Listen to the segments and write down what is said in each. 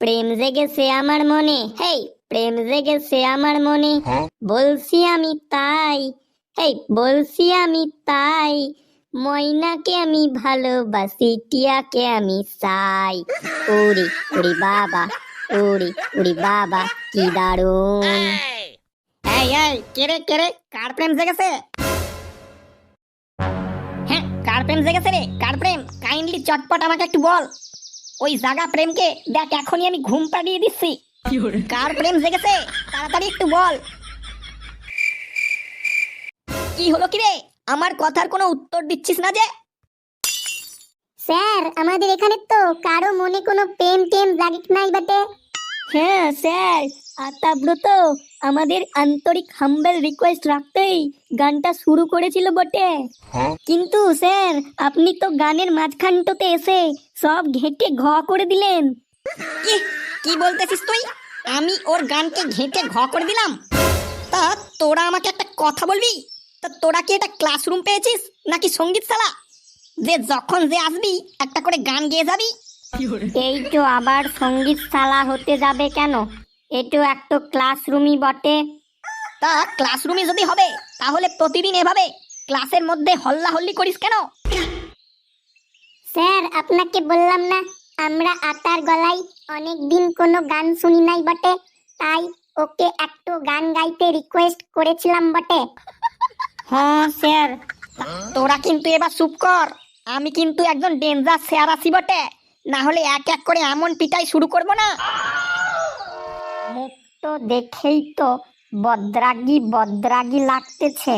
প্রেম জেগেছে আমার মনে। হেই প্রেম জেগেছে আমার মনে। বলছি আমি তাই। হেই বলছি আমি তাই। ময়নাকে আমি ভালোবাসি টিয়াকে আমি চাই। উড়ি উড়ি বাবা উড়ি উড়ি বাবা কি দারুণ। এই এই কেরে কেরে কার প্রেম জেগেছে? হ্যাঁ কার প্রেম জেগেছে রে কার প্রেম? কাইন্ডলি চটপট আমাকে একটু বল। ওই জাগা প্রেমকে দেখ এখনই আমি ঘুম পাড়িয়ে দিচ্ছি। কার প্রেম জেগেছে? তাড়াতাড়ি একটু বল। কি হলো কি রে আমার কথার কোনো উত্তর দিচ্ছিস না যে? স্যার আমাদের এখানে তো কারও মনে কোনো প্রেম টেম জাগিক নাই বটে। হ্যাঁ স্যার। আতাব্রত আমাদের আন্তরিক হাম্বেল রিকোয়েস্ট রাখতেই গানটা শুরু করেছিল বটে। কিন্তু স্যার আপনি তো গানের মাঝখানটাতে এসে সব ঘেঁটে ঘ করে দিলেন। কি? কি বলতেছিস তুই? আমি ওর গানকে ঘেঁটে ঘ করে দিলাম? তা তোরা আমাকে একটা কথা বলবি? তা তোরা কি এটা ক্লাসরুম পেয়েছিস নাকি সংগীত শালা? যে যখন যে আসবি একটা করে গান গেয়ে যাবি। এই তো আবার সংগীত শালা হতে যাবে কেন? এটো একটা ক্লাসরুমই বটে। তা ক্লাসরুমই যদি হবে তাহলে প্রতিদিন এভাবে ক্লাসের মধ্যে হল্লা হল্লি করিস কেন? স্যার আপনাকে বললাম না আমরা আতার গলায় অনেক দিন কোনো গান শুনি নাই বটে তাই ওকে একটু গান গাইতে রিকোয়েস্ট করেছিলাম বটে। হ্যাঁ স্যার। তোরা কিন্তু এবার চুপ কর আমি কিন্তু একজন ডেঞ্জার স্যার আছি বটে না হলে এক এক করে এমন পিটাই শুরু করব না। মুখ তো দেখেই তো বদ্রাগি বদ্রাগি লাগতেছে।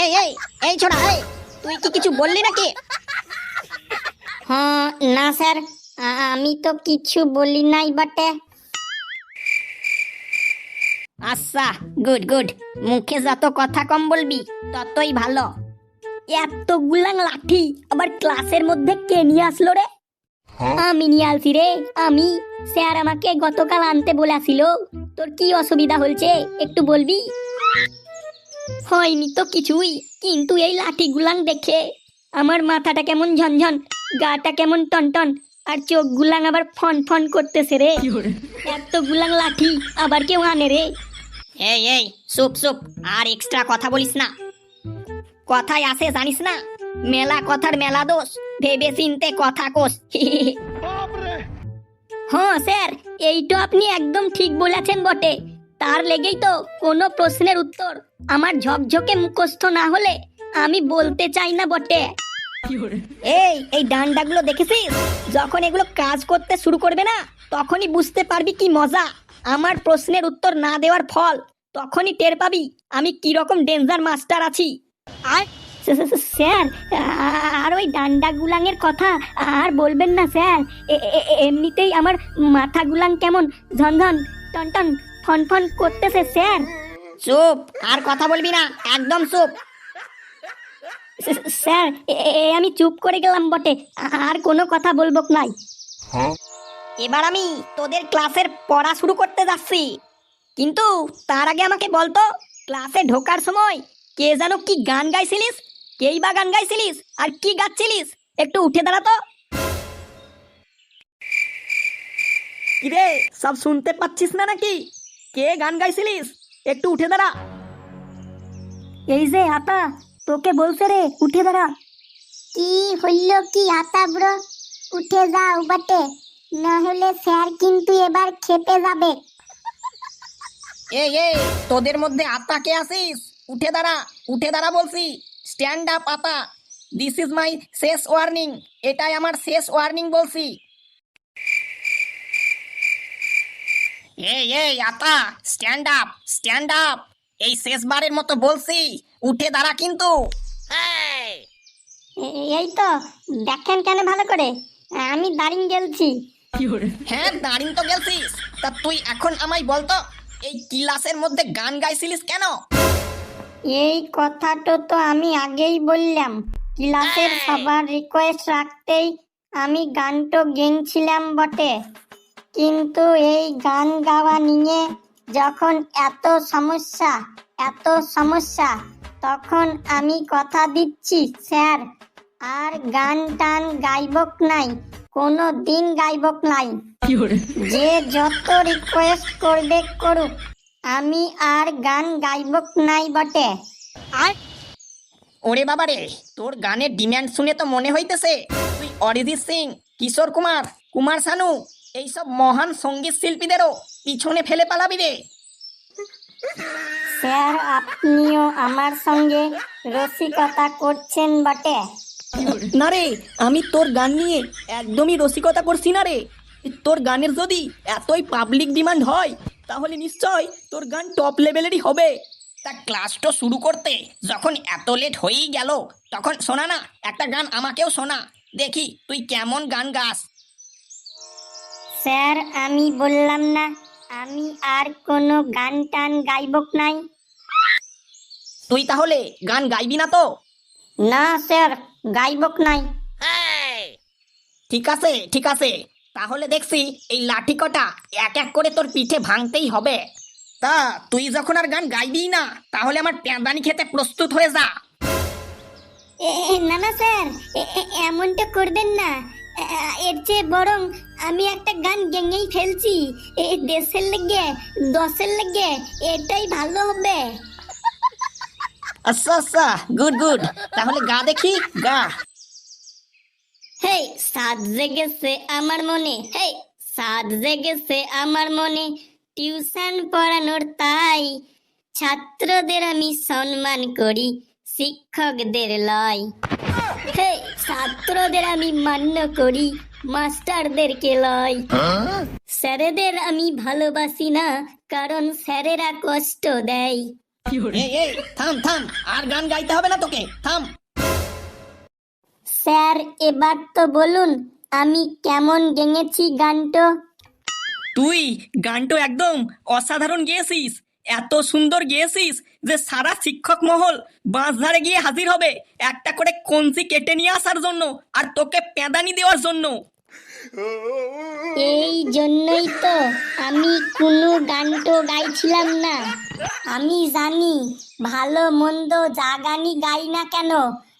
এই এই এই ছোড়া এই তুই কি কিছু বললি নাকি? হ্যাঁ না স্যার আমি তো কিছু বলি নাই বটে। আচ্ছা গুড গুড। মুখে যত কথা কম বলবি ততই ভালো। এত গুলাং লাঠি আবার ক্লাসের মধ্যে কে নিয়ে আসলো রে? আমি নিয়ে আসি রে আমি। স্যার আমাকে গতকাল আনতে বলেছিল। তোর কি অসুবিধা হয়েছে একটু বলবি? হয়নি তো কিছুই কিন্তু এই লাঠি গুলাং দেখে আমার মাথাটা কেমন ঝনঝন গাটা কেমন টনটন আর চোখ গুলাং আবার ফন ফন করতেছে রে। এত গুলাং লাঠি আবার কেউ আনে রে। এই এই চুপ চুপ আর এক্সট্রা কথা বলিস না। কথায় আসে জানিস না মেলা কথার মেলা দোষ। ভেবে চিনতে কথা কোষ হ্যাঁ স্যার, এইটা আপনি একদম ঠিক বলেছেন বটে। তার লেগেই তো কোনো প্রশ্নের উত্তর। আমার ঝকঝকে মুখস্থ না হলে আমি বলতে চাই না বটে। এই এই ডান্ডাগুলো দেখেছিস? যখন এগুলো কাজ করতে শুরু করবে না, তখনই বুঝতে পারবি কি মজা। আমার প্রশ্নের উত্তর না দেওয়ার ফল, তখনই টের পাবি আমি কি রকম ডেঞ্জার মাস্টার আছি। আর স্যার আর ওই ডান্ডা গুলাঙের কথা আর বলবেন না স্যার। এমনিতেই আমার মাথা গুলাং কেমন? ঝনঝন টনটন ফন ফন করতেছে স্যার। চুপ আর কথা বলবি না একদম চুপ। স্যার আমি চুপ করে গেলাম বটে আর কোনো কথা বলব নাই। এবার আমি তোদের ক্লাসের পড়া শুরু করতে যাচ্ছি। কিন্তু তার আগে আমাকে বলতো ক্লাসে ঢোকার সময় কে যেন কি গান গাইছিলিস কেই বা গান গাইছিলিস? আর কি গাচ্ছিলিস? একটু উঠে দাঁড়াতো কিরে সব শুনতে পাচ্ছিস না নাকি? কে গান গাইছিলিস? একটু উঠে দাঁড়া। এই যে আতা তোকে বলছে রে উঠে দাঁড়া। কি হইল কি আতা ব্রো? উঠে যাও বটে। না হলে স্যার কিন্তু এবার খেপে যাবে। এই এই তোদের মধ্যে আত্মা কে আসিস উঠে দাঁড়া উঠে দাঁড়া বলছি। স্ট্যান্ড আপ আপা দিস ইজ মাই শেষ ওয়ার্নিং এটাই আমার শেষ ওয়ার্নিং বলছি। এই এই আতা স্ট্যান্ড আপ স্ট্যান্ড আপ এই শেষবারের মতো বলছি। উঠে দাঁড়া কিন্তু। এই তো দেখেন কেন ভালো করে? আমি দাঁড়িয়ে গেলছি। হ্যাঁ দাঁড়িন তো গেলছিস। তা তুই এখন আমায় বলতো এই ক্লাসের মধ্যে গান গাইছিলিস কেন? এই কথাটা তো আমি আগেই বললাম। ক্লাসের সবার রিকোয়েস্ট রাখতেই আমি গানটো গেংছিলাম বটে। কিন্তু এই গান গাওয়া নিয়ে যখন এত সমস্যা এত সমস্যা তখন আমি কথা দিচ্ছি স্যার। আর গান টান গাইবক নাই কোনো দিন গাইবক নাই। যে যত রিকোয়েস্ট করবে করুক আমি আর গান গাইব নাই বটে। আর? ওরে বাবা রে তোর গানের ডিমান্ড শুনে তো মনে হইতেছে তুই অরিজিৎ সিং কিশোর কুমার কুমার শানু এইসব মহান সংগীত শিল্পীদেরও পিছনে ফেলে পালাবি রে। স্যার আপনিও আমার সঙ্গে রসিকতা করছেন বটে। না রে আমি তোর গান নিয়ে একদমই রসিকতা করছি না রে। তোর গানের যদি এতই পাবলিক ডিমান্ড হয় তাহলে নিশ্চয় তোর গান টপ লেভেলেরই হবে। তা ক্লাসটা শুরু করতে যখন এত লেট হয়েই গেল তখন শোনা না একটা গান আমাকেও শোনা। দেখি তুই কেমন গান গাস। স্যার আমি বললাম না আমি আর কোনো গান টান গাইবক নাই। তুই তাহলে গান গাইবি না তো? না স্যার গাইবক নাই। ঠিক আছে ঠিক আছে। তাহলে দেখছি এই লাঠি কটা এক এক করে তোর পিঠে ভাঙতেই হবে। তা তুই যখন আর গান গাইবি না তাহলে আমার প্যাঁদানি খেতে প্রস্তুত হয়ে যা। না না স্যার এমনটা করবেন না। এর চেয়ে বরং আমি একটা গান গেঙেই ফেলছি। দেশের লেগে দশের লেগে এটাই ভালো হবে। আচ্ছা আচ্ছা গুড গুড। তাহলে গা দেখি গা। হেই সাত জেগেছে আমার মনে। হেই সাত জেগেছে আমার মনে। টিউশন পড়ানোর তাই ছাত্রদের আমি সম্মান করি শিক্ষকদের লয়। হেই ছাত্রদের আমি মান্য করি মাস্টারদেরকে লয়। স্যারেদের আমি ভালোবাসি না কারণ স্যারেরা কষ্ট দেয়। থাম থাম আর গান গাইতে হবে না তোকে। থাম। স্যার এবার তো বলুন আমি কেমন গেঙেছি গানটো? তুই গানটো একদম অসাধারণ গেয়েছিস এত সুন্দর গেয়েছিস যে সারা শিক্ষক মহল বাঁশ ধারে গিয়ে হাজির হবে একটা করে কঞ্চি কেটে নিয়ে আসার জন্য আর তোকে পেদানি দেওয়ার জন্য। এই জন্যই তো আমি কোনো গানটো গাইছিলাম না। আমি জানি ভালো মন্দ যা গানই গাই না কেন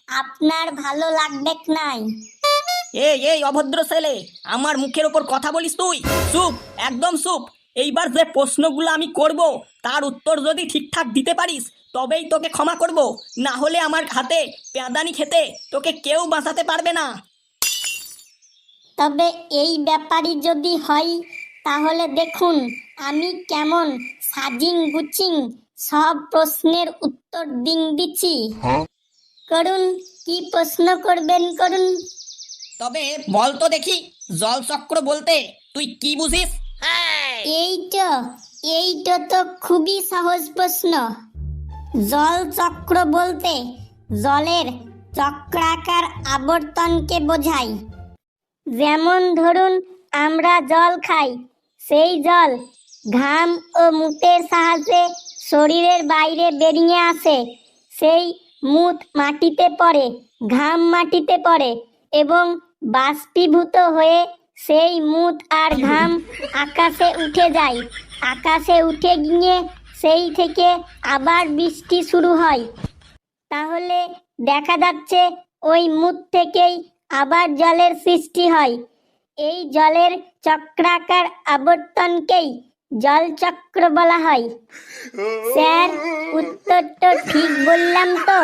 আপনার ভালো লাগবে নাই? এই এই অভদ্র ছেলে আমার মুখের ওপর কথা বলিস তুই? চুপ একদম চুপ। এইবার যে প্রশ্নগুলো আমি করব তার উত্তর যদি ঠিকঠাক দিতে পারিস তবেই তোকে ক্ষমা করব। না হলে আমার হাতে পেদানি খেতে তোকে কেউ বাঁচাতে পারবে না। তবে এই ব্যাপারই যদি হয় তাহলে দেখুন আমি কেমন সাজিং গুচিং সব প্রশ্নের উত্তর দিন দিচ্ছি। করুন কি প্রশ্ন করবেন করুন? তবে বল তো দেখি জল চক্র বলতে তুই কি বুঝিস? এইটা এইটা তো খুবই সহজ প্রশ্ন। জল চক্র বলতে জলের চক্রাকার আবর্তনকে বোঝায়। যেমন ধরুন আমরা জল খাই সেই জল ঘাম ও মুতের সাহায্যে শরীরের বাইরে বেরিয়ে আসে সেই মুত মাটিতে পড়ে, ঘাম মাটিতে পড়ে এবং বাষ্পীভূত হয়ে সেই মুত আর ঘাম আকাশে উঠে যায়। আকাশে উঠে গিয়ে সেই থেকে আবার বৃষ্টি শুরু হয়। তাহলে দেখা যাচ্ছে ওই মুখ থেকেই আবার জলের সৃষ্টি হয়। এই জলের চক্রাকার আবর্তনকেই জলচক্র বলা হয়। স্যার উত্তর তো ঠিক বললাম তো।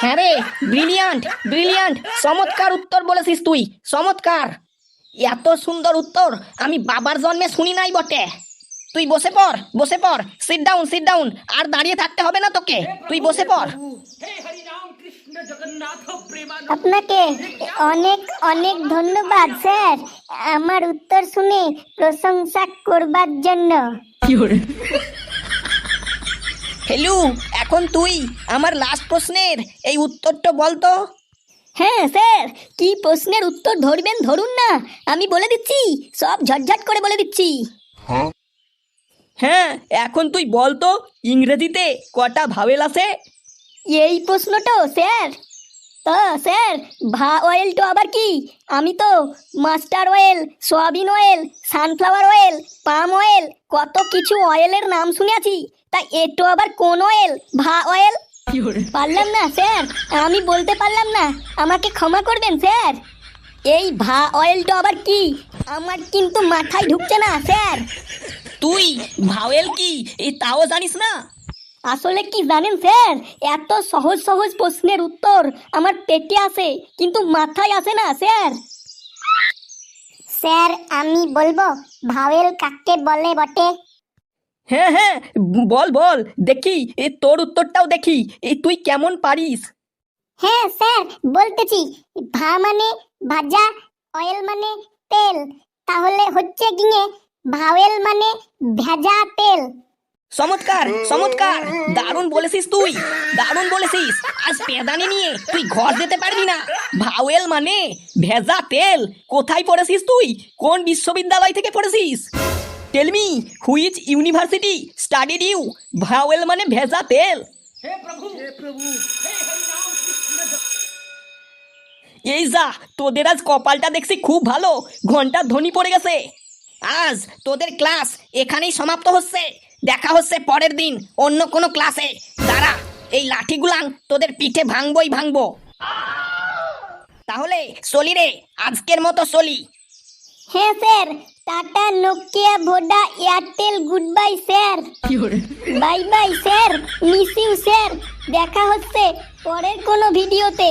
হ্যাঁ রে ব্রিলিয়ান্ট ব্রিলিয়ান্ট চমৎকার উত্তর বলেছিস তুই চমৎকার। এত সুন্দর উত্তর আমি বাবার জন্মে শুনি নাই বটে। তুই বসে পড় বসে পড় সিট ডাউন সিট ডাউন আর দাঁড়িয়ে থাকতে হবে না তোকে তুই বসে পড়। আপনাকে অনেক অনেক ধন্যবাদ স্যার। আমার উত্তর শুনে প্রশংসা করবার জন্য। হেলু এখন তুই আমার লাস্ট প্রশ্নের এই উত্তরটা বলতো হ্যাঁ স্যার কি প্রশ্নের উত্তর ধরবেন ধরুন না। আমি বলে দিচ্ছি সব ঝটঝট করে বলে দিচ্ছি। হ্যাঁ। এখন তুই বলতো ইংরেজিতে কটা ভাবেল আছে? এই প্রশ্নটা স্যার। তা স্যার ভা অয়েল তো আবার কি? আমি তো mustard oil soybean oil sunflower oil palm oil কত কিছু অয়েলের নাম শুনেছি। তা এটো আবার কোন অয়েল ভা অয়েল পারলাম না স্যার। আমি বলতে পারলাম না। আমাকে ক্ষমা করবেন স্যার। এই ভা অয়েলটা আবার কি? আমার কিন্তু মাথায় ঢুকছে না স্যার। তুই ভা ভাওয়েল কি? তাও জানিস না? আসলে কি জানেন স্যার? এত সহজ সহজ প্রশ্নের উত্তর আমার পেটে আসে কিন্তু মাথায় আসে না স্যার। স্যার আমি বলব ভাওয়েল কাকে বলে বটে? হ্যাঁ হ্যাঁ বল বল দেখি এই তোর উত্তরটাও দেখি এই তুই কেমন পারিস? হ্যাঁ স্যার বলতেছি ভা মানে ভাজা অয়েল মানে তেল তাহলে হচ্ছে গিয়ে ভাওয়েল মানে ভেজা তেল। চমৎকার চমৎকার। দারুণ বলেছিস তুই দারুণ বলেছিস। আজ পেদানি নিয়ে তুই ঘর যেতে পারবি না। ভাওয়েল মানে ভেজা তেল। কোথায় পড়েছিস তুই? কোন বিশ্ববিদ্যালয় থেকে পড়েছিস? Tell me which university studied you vowel মানে ভেজা তেল। এই যা তোদের আজ কপালটা দেখছি খুব ভালো। ঘণ্টা ধ্বনি পড়ে গেছে। আজ তোদের ক্লাস এখানেই সমাপ্ত হচ্ছে। দেখা হচ্ছে পরের দিন অন্য কোনো ক্লাসে দাঁড়া এই লাঠিগুলাং তোদের পিঠে ভাঙবই ভাঙবো। তাহলে চলি রে আজকের মতো চলি। হ্যাঁ sir Tata Nokia Voda Airtel good bye sir bye bye sir miss you sir. দেখা হচ্ছে পরের কোনো ভিডিওতে।